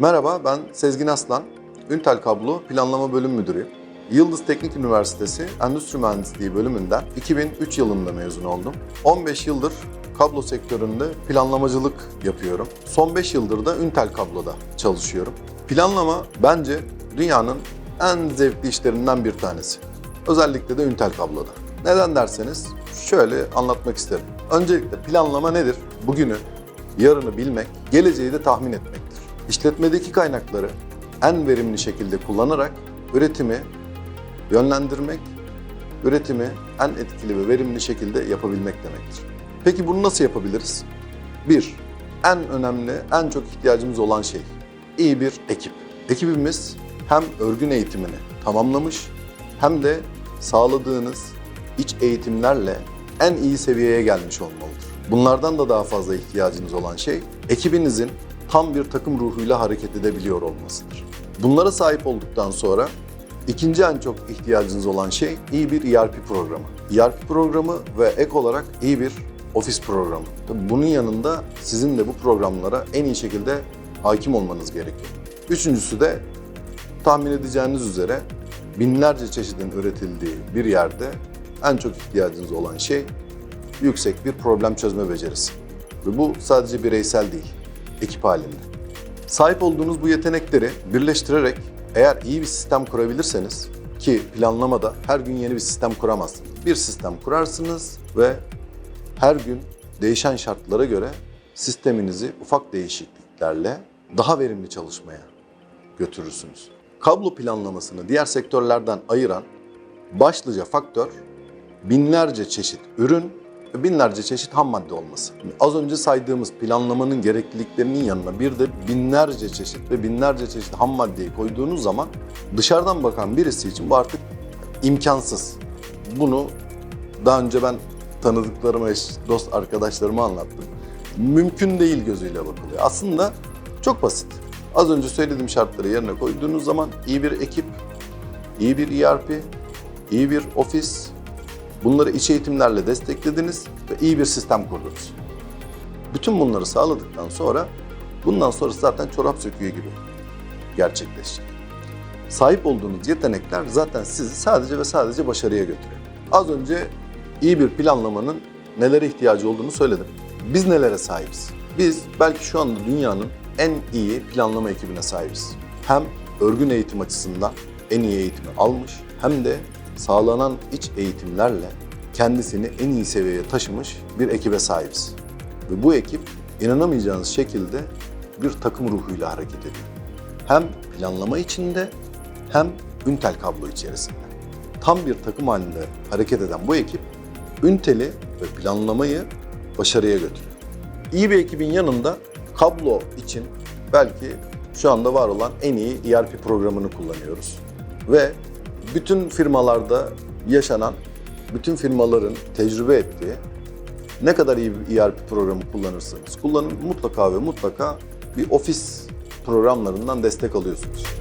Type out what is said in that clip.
Merhaba, ben Sezgin Aslan. Üntel Kablo Planlama Bölüm Müdürüyüm. Yıldız Teknik Üniversitesi Endüstri Mühendisliği bölümünden 2003 yılında mezun oldum. 15 yıldır kablo sektöründe planlamacılık yapıyorum. Son 5 yıldır da Üntel Kablo'da çalışıyorum. Planlama bence dünyanın en zevkli işlerinden bir tanesi. Özellikle de Üntel Kablo'da. Neden derseniz şöyle anlatmak isterim. Öncelikle planlama nedir? Bugünü, yarını bilmek, geleceği de tahmin etmektir. İşletmedeki kaynakları en verimli şekilde kullanarak üretimi yönlendirmek, üretimi en etkili ve verimli şekilde yapabilmek demektir. Peki bunu nasıl yapabiliriz? Bir, en önemli, en çok ihtiyacımız olan şey iyi bir ekip. Ekibimiz hem örgün eğitimini tamamlamış hem de sağladığınız iç eğitimlerle en iyi seviyeye gelmiş olmalıdır. Bunlardan da daha fazla ihtiyacınız olan şey ekibinizin tam bir takım ruhuyla hareket edebiliyor olmasıdır. Bunlara sahip olduktan sonra ikinci en çok ihtiyacınız olan şey iyi bir ERP programı. ERP programı ve ek olarak iyi bir ofis programı. Tabii bunun yanında sizin de bu programlara en iyi şekilde hakim olmanız gerekiyor. Üçüncüsü de tahmin edeceğiniz üzere binlerce çeşidin üretildiği bir yerde en çok ihtiyacınız olan şey yüksek bir problem çözme becerisi. Ve bu sadece bireysel değil, ekip halinde. Sahip olduğunuz bu yetenekleri birleştirerek eğer iyi bir sistem kurabilirseniz ki planlamada her gün yeni bir sistem kuramazsınız. Bir sistem kurarsınız ve her gün değişen şartlara göre sisteminizi ufak değişikliklerle daha verimli çalışmaya götürürsünüz. Kablo planlamasını diğer sektörlerden ayıran başlıca faktör binlerce çeşit ürün binlerce çeşit ham madde olması. Az önce saydığımız planlamanın gerekliliklerinin yanına bir de binlerce çeşit ve binlerce çeşit ham maddeyi koyduğunuz zaman dışarıdan bakan birisi için bu artık imkansız. Bunu daha önce ben tanıdıklarıma, dost arkadaşlarıma anlattım. Mümkün değil gözüyle bakılıyor. Aslında çok basit. Az önce söylediğim şartları yerine koyduğunuz zaman iyi bir ekip, iyi bir ERP, iyi bir ofis, bunları iç eğitimlerle desteklediniz ve iyi bir sistem kurdunuz. Bütün bunları sağladıktan sonra bundan sonrası zaten çorap söküğü gibi gerçekleşecek. Sahip olduğunuz yetenekler zaten sizi sadece ve sadece başarıya götürüyor. Az önce iyi bir planlamanın nelere ihtiyacı olduğunu söyledim. Biz nelere sahibiz? Biz belki şu anda dünyanın en iyi planlama ekibine sahibiz. Hem örgün eğitim açısından en iyi eğitimi almış hem de sağlanan iç eğitimlerle kendisini en iyi seviyeye taşımış bir ekibe sahibiz. Ve bu ekip inanamayacağınız şekilde bir takım ruhuyla hareket ediyor. Hem planlama içinde hem üntel kablo içerisinde. Tam bir takım halinde hareket eden bu ekip ünteli ve planlamayı başarıya götürüyor. İyi bir ekibin yanında kablo için belki şu anda var olan en iyi ERP programını kullanıyoruz. Ve bütün firmalarda yaşanan, bütün firmaların tecrübe ettiği ne kadar iyi bir ERP programı kullanırsanız kullanın mutlaka ve mutlaka bir ofis programlarından destek alıyorsunuz.